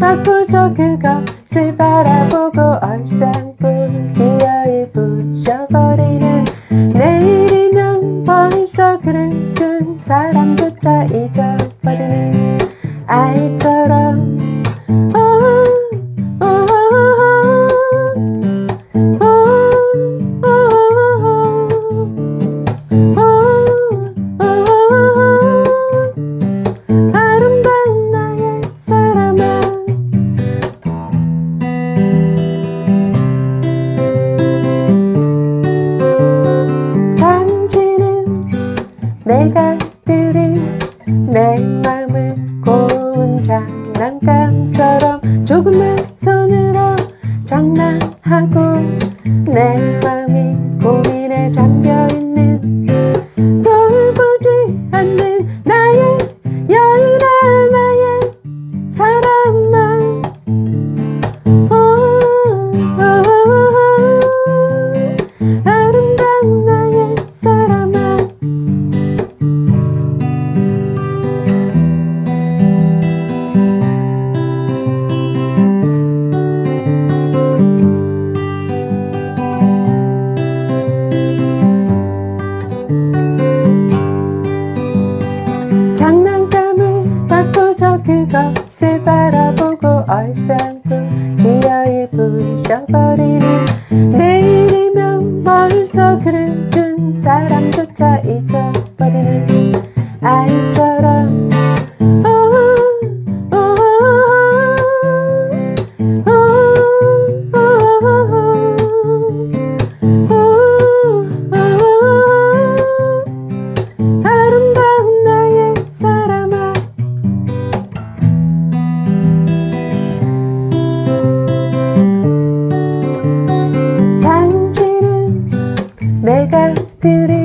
바꿔서 그것을 바라보고 얼싸분 기어이 붙여버리는 내일이면 벌써 그를 준 사람조차 잊어버리는 아이처럼 내가 들인 내 마음을 고운 장난감처럼 조금만 손으로 장난하고 기어이 부셔버리는 내일이면 벌써 그를 준 사람조차 잊어버리는 알죠 Jamaica. Doo-doo.